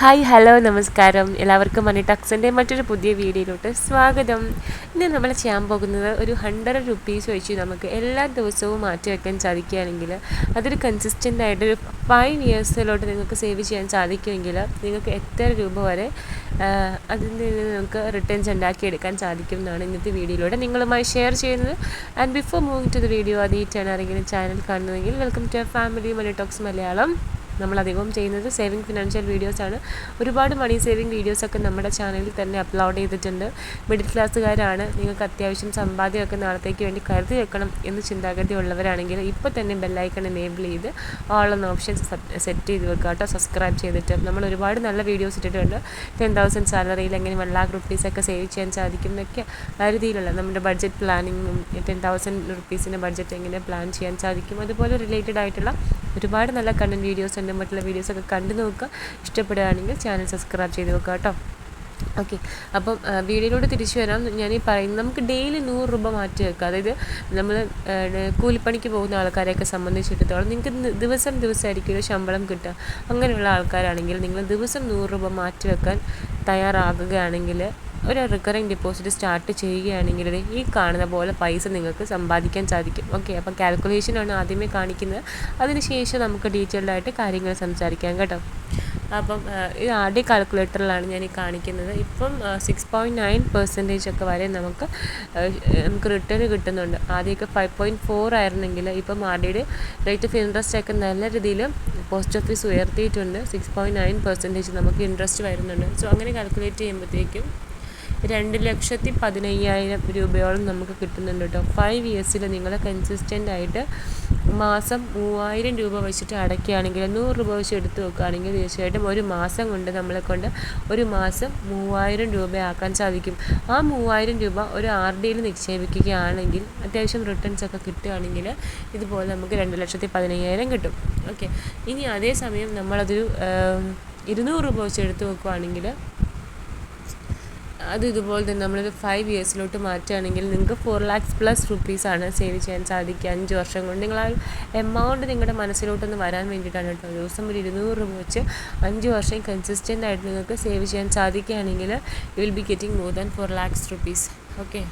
Hi hello നമസ്കാരം. എല്ലാവർക്കും മണി ടക്സിന്റെ മറ്റൊരു പുതിയ വീഡിയോയിലോട്ട് സ്വാഗതം. ഇന്ന് നമ്മൾ ചെയ്യാൻ പോകുന്നത് ഒരു ഹൺഡ്രഡ് റുപ്പീസ് വെച്ച് നമുക്ക് എല്ലാ ദിവസവും മാറ്റി വയ്ക്കാൻ സാധിക്കുകയാണെങ്കിൽ അതൊരു കൺസിസ്റ്റന്റ് ആയിട്ട് ഒരു ഫൈവ് ഇയേഴ്സിലോട്ട് നിങ്ങൾക്ക് സേവ് ചെയ്യാൻ സാധിക്കുമെങ്കിൽ നിങ്ങൾക്ക് എത്ര രൂപ വരെ അതിൽ നിന്ന് നിങ്ങൾക്ക് റിട്ടേൺസ് ഉണ്ടാക്കിയെടുക്കാൻ സാധിക്കും എന്നാണ് ഇന്നത്തെ വീഡിയോയിലൂടെ നിങ്ങളുമായി ഷെയർ ചെയ്യുന്നത്. And before moving to the video ആദ്യമായിട്ടാണ് ആരെങ്കിലും ചാനൽ കാണുന്നതെങ്കിൽ welcome to family money talks Malayalam നമ്മൾ അധികവും ചെയ്യുന്നത് സേവിങ് ഫിനാൻഷ്യൽ വീഡിയോസാണ് ഒരുപാട് മണി സേവിങ് വീഡിയോസൊക്കെ നമ്മുടെ ചാനലിൽ തന്നെ അപ്ലോഡ് ചെയ്തിട്ടുണ്ട്. മിഡിൽ ക്ലാസ്സുകാരാണ് നിങ്ങൾക്ക് അത്യാവശ്യം സമ്പാദ്യമൊക്കെ നാളത്തേക്ക് വേണ്ടി കരുതി വെക്കണം എന്ന് ചിന്താഗതി ഉള്ളവരാണെങ്കിൽ ഇപ്പോൾ തന്നെ ബെല്ലൈക്കൺ എനേബിൾ ചെയ്ത് ഓൾ എന്ന ഓപ്ഷൻ സെറ്റ് ചെയ്ത് വെക്കുക കേട്ടോ. സബ്സ്ക്രൈബ് ചെയ്തിട്ട്. നമ്മൾ ഒരുപാട് നല്ല വീഡിയോസ് ഇട്ടിട്ടുണ്ട്. ടെൻ തൗസൻഡ് സാലറിയിൽ എങ്ങനെ വൺ ലാക്ക് റുപ്പീസൊക്കെ സേവ് ചെയ്യാൻ സാധിക്കും എന്നൊക്കെ രീതിയിലുള്ള നമ്മുടെ ബഡ്ജറ്റ് പ്ലാനിങ്ങും ടെൻ തൗസൻഡ് റുപ്പീസിന്റെ ബഡ്ജറ്റ് എങ്ങനെ പ്ലാൻ ചെയ്യാൻ സാധിക്കും. അതുപോലെ റിലേറ്റഡ് ആയിട്ടുള്ള ഒരുപാട് നല്ല കണ്ടന്റ് വീഡിയോസ് ഉണ്ട് മറ്റുള്ള വീഡിയോസൊക്കെ കണ്ടു നോക്കുക. ഇഷ്ടപ്പെടുകയാണെങ്കിൽ ചാനൽ സബ്സ്ക്രൈബ് ചെയ്ത് നോക്കുക കേട്ടോ. ഓക്കെ അപ്പം വീഡിയോയിലൂടെ തിരിച്ചു വരാം. ഞാൻ ഈ പറയുന്നത് നമുക്ക് ഡെയിലി നൂറ് രൂപ മാറ്റി വെക്കുക. അതായത് നമ്മൾ കൂലിപ്പണിക്ക് പോകുന്ന ആൾക്കാരെയൊക്കെ സംബന്ധിച്ചിടത്തോളം നിങ്ങൾക്ക് ദിവസം ദിവസമായിരിക്കും ശമ്പളം കിട്ടുക. അങ്ങനെയുള്ള ആൾക്കാരാണെങ്കിൽ നിങ്ങൾ ദിവസം നൂറ് രൂപ മാറ്റി വെക്കാൻ തയ്യാറാകുകയാണെങ്കിൽ ഒരു റിക്കറിങ് ഡിപ്പോസിറ്റ് സ്റ്റാർട്ട് ചെയ്യുകയാണെങ്കിൽ ഈ കാണുന്ന പോലെ പൈസ നിങ്ങൾക്ക് സമ്പാദിക്കാൻ സാധിക്കും. ഓക്കെ അപ്പം കാൽക്കുലേഷനാണ് ആദ്യമേ കാണിക്കുന്നത്. അതിനുശേഷം നമുക്ക് ഡീറ്റെയിൽഡായിട്ട് കാര്യങ്ങൾ സംസാരിക്കാം കേട്ടോ. അപ്പം ഇത് ആദ്യ കാൽക്കുലേറ്ററിലാണ് ഞാൻ ഈ കാണിക്കുന്നത്. ഇപ്പം സിക്സ് പോയിന്റ് നയൻ പെർസെന്റേജ് ഒക്കെ വരെ നമുക്ക് നമുക്ക് റിട്ടേൺ കിട്ടുന്നുണ്ട്. ആദ്യമൊക്കെ ഫൈവ് പോയിന്റ് ഫോർ ആയിരുന്നെങ്കിൽ ഇപ്പം ആർ ഡിയുടെ റേറ്റ് ഓഫ് ഇൻട്രസ്റ്റ് ഒക്കെ നല്ല രീതിയിൽ പോസ്റ്റ് ഓഫീസ് ഉയർത്തിയിട്ടുണ്ട്. സിക്സ് പോയിന്റ് നയൻ പെർസെന്റേജ് നമുക്ക് ഇൻട്രസ്റ്റ് വരുന്നുണ്ട്. സോ അങ്ങനെ കാൽക്കുലേറ്റ് ചെയ്യുമ്പോഴത്തേക്കും രണ്ട് ലക്ഷത്തി പതിനയ്യായിരം രൂപയോളം നമുക്ക് കിട്ടുന്നുണ്ട് കേട്ടോ. ഫൈവ് ഇയേഴ്സിൽ നിങ്ങൾ കൺസിസ്റ്റന്റ് ആയിട്ട് മാസം മൂവായിരം രൂപ വെച്ചിട്ട് അടയ്ക്കുകയാണെങ്കിൽ നൂറ് രൂപ വെച്ച് എടുത്ത് വെക്കുകയാണെങ്കിൽ തീർച്ചയായിട്ടും ഒരു മാസം കൊണ്ട് നമ്മളെ കൊണ്ട് ഒരു മാസം മൂവായിരം രൂപയാക്കാൻ സാധിക്കും. ആ മൂവായിരം രൂപ ഒരു ആർ ഡിയിൽ നിക്ഷേപിക്കുകയാണെങ്കിൽ അത്യാവശ്യം റിട്ടേൺസ് ഒക്കെ കിട്ടുകയാണെങ്കിൽ ഇതുപോലെ നമുക്ക് രണ്ട് ലക്ഷത്തി പതിനയ്യായിരം കിട്ടും. ഓക്കെ ഇനി അതേസമയം നമ്മളതൊരു ഇരുന്നൂറ് രൂപ വെച്ച് എടുത്ത് വെക്കുകയാണെങ്കിൽ അത് ഇതുപോലെ തന്നെ നമ്മളൊരു ഫൈവ് ഇയേഴ്സിലോട്ട് മാറ്റുകയാണെങ്കിൽ നിങ്ങൾക്ക് ഫോർ ലാക്സ് പ്ലസ് റുപ്പീസാണ് സേവ് ചെയ്യാൻ സാധിക്കുക. അഞ്ച് വർഷം കൊണ്ട് നിങ്ങൾ ആ എമൗണ്ട് നിങ്ങളുടെ മനസ്സിലോട്ടൊന്ന് വരാൻ വേണ്ടിയിട്ടാണ് കേട്ടോ. ദിവസം ഒരു ഇരുന്നൂറ് രൂപ വെച്ച് അഞ്ച് വർഷം കൺസിസ്റ്റന്റ് ആയിട്ട് നിങ്ങൾക്ക് സേവ് ചെയ്യാൻ സാധിക്കുകയാണെങ്കിൽ you will be getting more than four lakhs rupees okay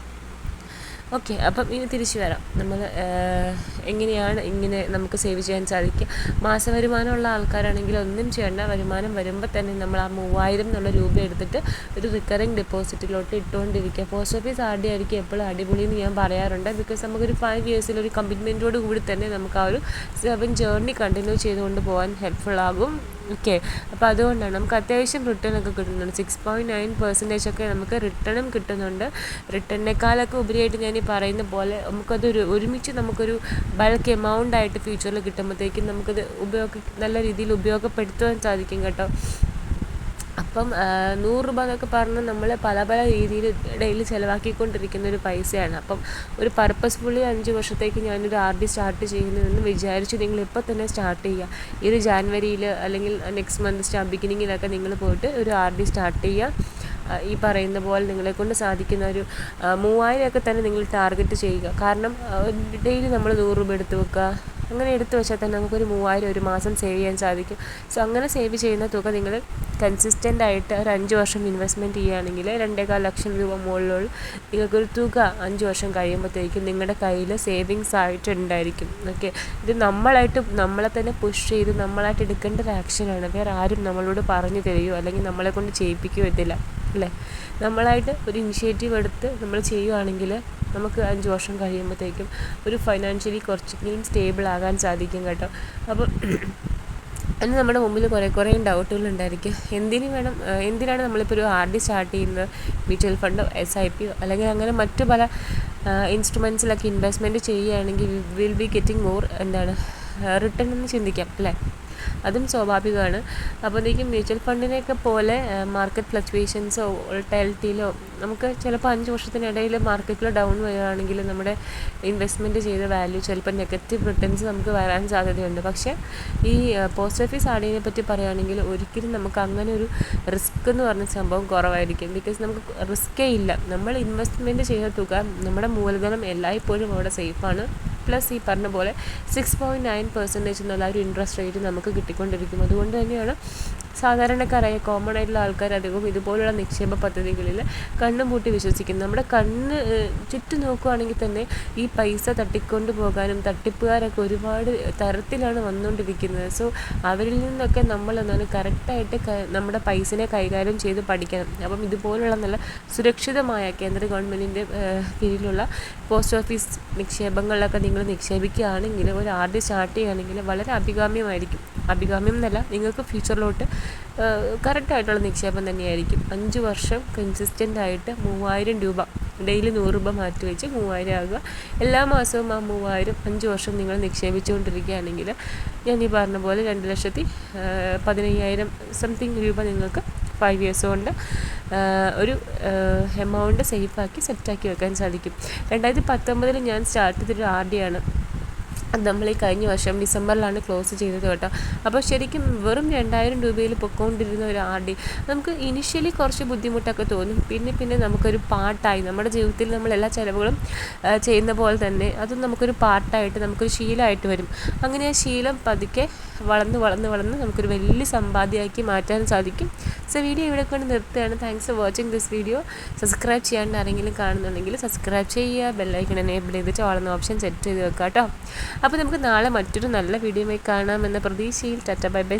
okay അപ്പം ഇനി തിരിച്ചു വരാം. നമ്മൾ എങ്ങനെയാണ് ഇങ്ങനെ നമുക്ക് സേവ് ചെയ്യാൻ സാധിക്കുക? മാസവരുമാനമുള്ള ആൾക്കാരാണെങ്കിൽ ഒന്നും ചെയ്യേണ്ട. വരുമാനം വരുമ്പോൾ തന്നെ നമ്മൾ ആ മൂവായിരം എന്നുള്ള രൂപ എടുത്തിട്ട് ഒരു റിക്കറിങ് ഡെപ്പോസിറ്റിലോട്ട് ഇട്ടുകൊണ്ടിരിക്കുക. പോസ്റ്റ് ഓഫീസ് ആർ ഡി ആയിരിക്കും എപ്പോഴും അടിപൊളി എന്ന് ഞാൻ പറയാറുണ്ട്. ബിക്കോസ് നമുക്കൊരു ഫൈവ് ഇയേഴ്സിൽ ഒരു കമ്മിറ്റ്മെന്റോട് കൂടി തന്നെ നമുക്ക് ആ ഒരു സെവൻ ജേർണി കണ്ടിന്യൂ ചെയ്തുകൊണ്ട് പോകാൻ ഹെൽപ്ഫുൾ ആകും. ഓക്കെ അപ്പോൾ അതുകൊണ്ടാണ് നമുക്ക് അത്യാവശ്യം റിട്ടേൺ ഒക്കെ കിട്ടുന്നുണ്ട്. സിക്സ് പോയിന്റ് നയൻ പെർസെന്റേജ് ഒക്കെ നമുക്ക് റിട്ടേണും കിട്ടുന്നുണ്ട്. റിട്ടേണിനേക്കാളൊക്കെ ഉപരിയായിട്ട് ഞാൻ ഈ പറയുന്ന പോലെ നമുക്കതൊരു ഒരുമിച്ച് നമുക്കൊരു ബൾക്ക് എമൗണ്ട് ആയിട്ട് ഫ്യൂച്ചറിൽ കിട്ടുമ്പോഴത്തേക്കും നമുക്കത് ഉപയോഗ നല്ല രീതിയിൽ ഉപയോഗപ്പെടുത്തുവാൻ സാധിക്കും കേട്ടോ. അപ്പം നൂറ് രൂപ എന്നൊക്കെ പറഞ്ഞാൽ നമ്മൾ പല പല രീതിയിൽ ഡെയിലി ചിലവാക്കിക്കൊണ്ടിരിക്കുന്ന ഒരു പൈസയാണ്. അപ്പം ഒരു പർപ്പസ്ഫുള്ളി അഞ്ച് വർഷത്തേക്ക് ഞാനൊരു ആർ ഡി സ്റ്റാർട്ട് ചെയ്യുന്നതെന്ന് വിചാരിച്ച് നിങ്ങൾ ഇപ്പോൾ തന്നെ സ്റ്റാർട്ട് ചെയ്യുക. ഈ ഒരു ജാനുവരിയിൽ അല്ലെങ്കിൽ നെക്സ്റ്റ് മന്ത് സ്റ്റാ ബിഗിനിങ്ങിലൊക്കെ നിങ്ങൾ പോയിട്ട് ഒരു ആർ ഡി സ്റ്റാർട്ട് ചെയ്യുക. ഈ പറയുന്ന പോലെ നിങ്ങളെ കൊണ്ട് സാധിക്കുന്ന ഒരു മൂവായിരം ഒക്കെ തന്നെ നിങ്ങൾ ടാർഗറ്റ് ചെയ്യുക. കാരണം ഡെയിലി നമ്മൾ നൂറ് രൂപ എടുത്ത് വെക്കുക. അങ്ങനെ എടുത്തു വെച്ചാൽ തന്നെ നമുക്കൊരു മൂവായിരം ഒരു മാസം സേവ് ചെയ്യാൻ സാധിക്കും. സോ അങ്ങനെ സേവ് ചെയ്യുന്ന തുക നിങ്ങൾ കൺസിസ്റ്റന്റ് ആയിട്ട് ഒരു അഞ്ച് വർഷം ഇൻവെസ്റ്റ്മെന്റ് ചെയ്യുകയാണെങ്കിൽ രണ്ടേകാൽ ലക്ഷം രൂപ മുകളിലുള്ള നിങ്ങൾക്കൊരു തുക അഞ്ച് വർഷം കഴിയുമ്പോഴത്തേക്കും നിങ്ങളുടെ കയ്യിൽ സേവിങ്സ് ആയിട്ട് ഉണ്ടായിരിക്കും ഓക്കെ ഇത് നമ്മളായിട്ട് നമ്മളെ തന്നെ പുഷ് ചെയ്ത് നമ്മളായിട്ട് എടുക്കേണ്ട ഒരു ആക്ഷനാണ് വേറെ ആരും നമ്മളോട് പറഞ്ഞു തരികയോ അല്ലെങ്കിൽ നമ്മളെ കൊണ്ട് ചെയ്യിപ്പിക്കുകയോ ഇതില്ല. അല്ലേ? നമ്മളായിട്ട് ഒരു ഇനിഷ്യേറ്റീവ് എടുത്ത് നമ്മൾ ചെയ്യുവാണെങ്കിൽ നമുക്ക് അഞ്ച് വർഷം കഴിയുമ്പോഴത്തേക്കും ഒരു ഫൈനാൻഷ്യലി കുറച്ചെങ്കിലും സ്റ്റേബിൾ ആകാൻ സാധിക്കും കേട്ടോ. അപ്പം അതിന് നമ്മുടെ മുമ്പിൽ കുറേ കുറേ ഡൗട്ടുകൾ ഉണ്ടായിരിക്കും. എന്തിനു വേണം എന്തിനാണ് നമ്മളിപ്പോൾ ഒരു ആർ ഡി സ്റ്റാർട്ട് ചെയ്യുന്നത്? മ്യൂച്വൽ ഫണ്ടോ എസ് ഐ പിയോ അല്ലെങ്കിൽ അങ്ങനെ മറ്റു പല ഇൻസ്ട്രുമെൻസിലൊക്കെ ഇൻവെസ്റ്റ്മെന്റ് ചെയ്യുകയാണെങ്കിൽ വിൽ ബി ഗെറ്റിംഗ് മോർ എന്താണ് റിട്ടേൺ എന്ന് ചിന്തിക്കാം അല്ലേ? അതും സ്വാഭാവികമാണ്. അപ്പോഴത്തേക്കും മ്യൂച്വൽ ഫണ്ടിനെയൊക്കെ പോലെ മാർക്കറ്റ് ഫ്ലക്ച്വേഷൻസോ വോൾട്ടാലിറ്റിയിലോ നമുക്ക് ചിലപ്പോൾ അഞ്ച് വർഷത്തിനിടയിൽ മാർക്കറ്റിൽ ഡൗൺ വരികയാണെങ്കിൽ നമ്മുടെ ഇൻവെസ്റ്റ്മെന്റ് ചെയ്ത വാല്യൂ ചിലപ്പോൾ നെഗറ്റീവ് റിട്ടേൺസ് നമുക്ക് വരാൻ സാധ്യതയുണ്ട്. പക്ഷേ ഈ പോസ്റ്റ് ഓഫീസ് ആടിനെ പറ്റി പറയുകയാണെങ്കിൽ ഒരിക്കലും നമുക്ക് അങ്ങനെ ഒരു റിസ്ക് എന്ന് പറഞ്ഞ സംഭവം കുറവായിരിക്കും. ബിക്കോസ് നമുക്ക് റിസ്ക്കേ ഇല്ല. നമ്മൾ ഇൻവെസ്റ്റ്മെന്റ് ചെയ്ത തുക നമ്മുടെ മൂലധനം എല്ലായ്പ്പോഴും അവിടെ സേഫാണ്. പ്ലസ് ഈ പറഞ്ഞ പോലെ സിക്സ് പോയിന്റ് നയൻ പെർസെന്റേജ് എന്നുള്ള ഒരു ഇൻട്രസ്റ്റ് റേറ്റ് നമുക്ക് കിട്ടിക്കൊണ്ടിരിക്കും. അതുകൊണ്ട് തന്നെയാണ് സാധാരണക്കാരായ കോമൺ ആയിട്ടുള്ള ആൾക്കാർ അധികവും ഇതുപോലുള്ള നിക്ഷേപ പദ്ധതികളിൽ കണ്ണും പൂട്ടി വിശ്വസിക്കുന്നു. നമ്മുടെ കണ്ണ് ചുറ്റും നോക്കുകയാണെങ്കിൽ തന്നെ ഈ പൈസ തട്ടിക്കൊണ്ട് പോകാനും തട്ടിപ്പുകാരൊക്കെ ഒരുപാട് തരത്തിലാണ് വന്നുകൊണ്ടിരിക്കുന്നത്. സോ അവരിൽ നിന്നൊക്കെ നമ്മൾ എന്താണ് കറക്റ്റായിട്ട് നമ്മുടെ പൈസനെ കൈകാര്യം ചെയ്ത് പഠിക്കണം. അപ്പം ഇതുപോലുള്ള നല്ല സുരക്ഷിതമായ കേന്ദ്ര ഗവൺമെന്റിന്റെ കീഴിലുള്ള പോസ്റ്റ് ഓഫീസ് നിക്ഷേപങ്ങളിലൊക്കെ നിങ്ങൾ നിക്ഷേപിക്കുകയാണെങ്കിൽ ഒരു ആർ ഡി സ്റ്റാർട്ട് ചെയ്യുകയാണെങ്കിൽ വളരെ അഭികാമ്യമായിരിക്കും. അഭികാമ്യം എന്നല്ല നിങ്ങൾക്ക് ഫ്യൂച്ചറിലോട്ട് കറക്റ്റായിട്ടുള്ള നിക്ഷേപം തന്നെയായിരിക്കും. അഞ്ച് വർഷം കൺസിസ്റ്റന്റ് ആയിട്ട് മൂവായിരം രൂപ ഡെയിലി നൂറ് രൂപ മാറ്റി വെച്ച് മൂവായിരം ആകുക. എല്ലാ മാസവും ആ മൂവായിരം അഞ്ച് വർഷം നിങ്ങൾ നിക്ഷേപിച്ചുകൊണ്ടിരിക്കുകയാണെങ്കിൽ ഞാൻ ഈ പറഞ്ഞ പോലെ രണ്ട് ലക്ഷത്തി പതിനയ്യായിരം സംതിങ് രൂപ നിങ്ങൾക്ക് ഫൈവ് ഇയേഴ്സ് കൊണ്ട് ഒരു എമൗണ്ട് സേഫാക്കി സെറ്റാക്കി വെക്കാൻ സാധിക്കും. രണ്ടായിരത്തി പത്തൊമ്പതിൽ ഞാൻ സ്റ്റാർട്ട് ചെയ്തൊരു ആർ ഡി ആണ്. നമ്മൾ ഈ കഴിഞ്ഞ വർഷം ഡിസംബറിലാണ് ക്ലോസ് ചെയ്തത് കേട്ടോ. അപ്പോൾ ശരിക്കും വെറും രണ്ടായിരം രൂപയിൽ പൊക്കോണ്ടിരുന്ന ഒരു ആർ ഡി നമുക്ക് ഇനിഷ്യലി കുറച്ച് ബുദ്ധിമുട്ടൊക്കെ തോന്നും. പിന്നെ പിന്നെ നമുക്കൊരു പാട്ടായി നമ്മുടെ ജീവിതത്തിൽ നമ്മൾ എല്ലാ ചിലവുകളും ചെയ്യുന്ന പോലെ തന്നെ അതും നമുക്കൊരു പാട്ടായിട്ട് നമുക്കൊരു ശീലമായിട്ട് വരും. അങ്ങനെ ആ ശീലം പതുക്കെ വളർന്ന് വളർന്ന് വളർന്ന് നമുക്കൊരു വലിയ സമ്പാദ്യമാക്കി മാറ്റാൻ സാധിക്കും. സോ വീഡിയോ ഇവിടെ കൊണ്ട് നിർത്തുകയാണ്. Thanks for watching this video subscribe ചെയ്യാണ്ട് ആരെങ്കിലും കാണുന്നുണ്ടെങ്കിൽ സബ്സ്ക്രൈബ് ചെയ്യുക. ബെല്ലൈക്കൺ എനേബിൾ ചെയ്തിട്ട് വളർന്ന ഓപ്ഷൻ സെറ്റ് ചെയ്ത് വെക്കാം കേട്ടോ. അപ്പോൾ നമുക്ക് നാളെ മറ്റൊരു നല്ല വീഡിയോയുമായി കാണാമെന്ന പ്രതീക്ഷയിൽ ടാറ്റ ബൈ ബൈ.